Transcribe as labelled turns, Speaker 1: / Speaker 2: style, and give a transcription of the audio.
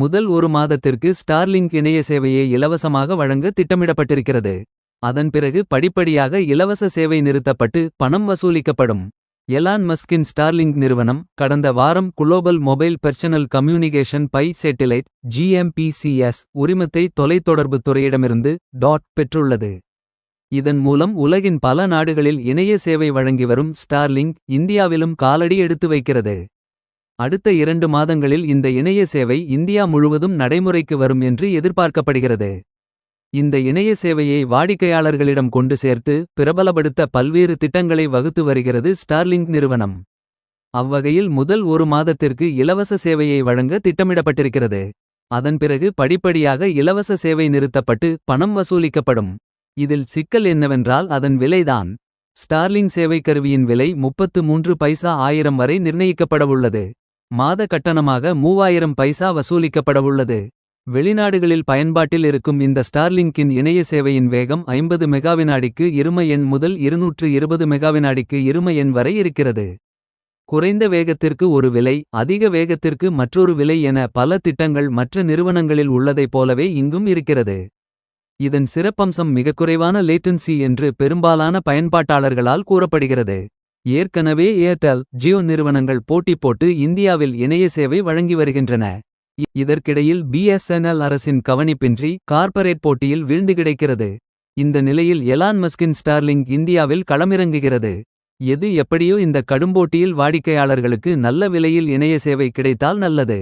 Speaker 1: முதல் ஒரு மாதத்திற்கு ஸ்டார்லிங்க் இணைய சேவையை இலவசமாக வழங்க திட்டமிடப்பட்டிருக்கிறது. அதன் பிறகு படிப்படியாக இலவச சேவை நிறுத்தப்பட்டு பணம் வசூலிக்கப்படும். எலான் மஸ்கின் ஸ்டார்லிங்க் நிறுவனம் கடந்த வாரம் global mobile personal communication by satellite GMPCS உரிமத்தை தொலைத்தொடர்புத் துறையிடமிருந்து டாட் பெற்றுள்ளது. இதன் மூலம் உலகின் பல நாடுகளில் இணைய சேவை வழங்கி வரும் ஸ்டார்லிங்க் இந்தியாவிலும் காலடி எடுத்து வைக்கிறது. அடுத்த இரண்டு மாதங்களில் இந்த இணைய சேவை இந்தியா முழுவதும் நடைமுறைக்கு வரும் என்று எதிர்பார்க்கப்படுகிறது. இந்த இணைய சேவையை வாடிக்கையாளர்களிடம் கொண்டு சேர்த்து பிரபலப்படுத்த பல்வேறு திட்டங்களை வகுத்து வருகிறது ஸ்டார்லிங்க் நிறுவனம். அவ்வகையில் முதல் ஒரு மாதத்திற்கு இலவச சேவையை வழங்க திட்டமிடப்பட்டிருக்கிறது. அதன் பிறகு படிப்படியாக இலவச சேவை நிறுத்தப்பட்டு பணம் வசூலிக்கப்படும். இதில் சிக்கல் என்னவென்றால் அதன் விலைதான். ஸ்டார்லிங் சேவை கருவியின் விலை முப்பத்து மூன்று பைசா ஆயிரம் வரை நிர்ணயிக்கப்படவுள்ளது. மாத கட்டணமாக மூவாயிரம் பைசா வசூலிக்கப்படவுள்ளது. வெளிநாடுகளில் பயன்பாட்டில் இருக்கும் இந்த ஸ்டார்லிங்கின் இணைய சேவையின் வேகம் ஐம்பது மெகாவினாடிக்கு இரும எண் முதல் இருநூற்று இருபது மெகாவினாடிக்கு இரும எண் வரை இருக்கிறது. குறைந்த வேகத்திற்கு ஒரு விலை அதிக வேகத்திற்கு மற்றொரு விலை என பல திட்டங்கள் மற்ற நிறுவனங்களில் உள்ளதைப் போலவே இங்கும் இருக்கிறது. இதன் சிறப்பம்சம் மிகக்குறைவான லேட்டன்சி என்று பெரும்பாலான பயன்பாட்டாளர்களால் கூறப்படுகிறது. ஏற்கனவே ஏர்டெல் ஜியோ நிறுவனங்கள் போட்டி போட்டு இந்தியாவில் இணைய சேவை வழங்கி வருகின்றன. இதற்கிடையில் பிஎஸ்என்எல் அரசின் கவனிப்பின்றி கார்ப்பரேட் போட்டியில் வீழ்ந்து கிடக்கிறது. இந்த நிலையில் எலான் மஸ்கின் ஸ்டார்லிங் இந்தியாவில் களமிறங்குகிறது. எது எப்படியோ இந்த கடும்போட்டியில் வாடிக்கையாளர்களுக்கு நல்ல விலையில் இணைய சேவை கிடைத்தால் நல்லது.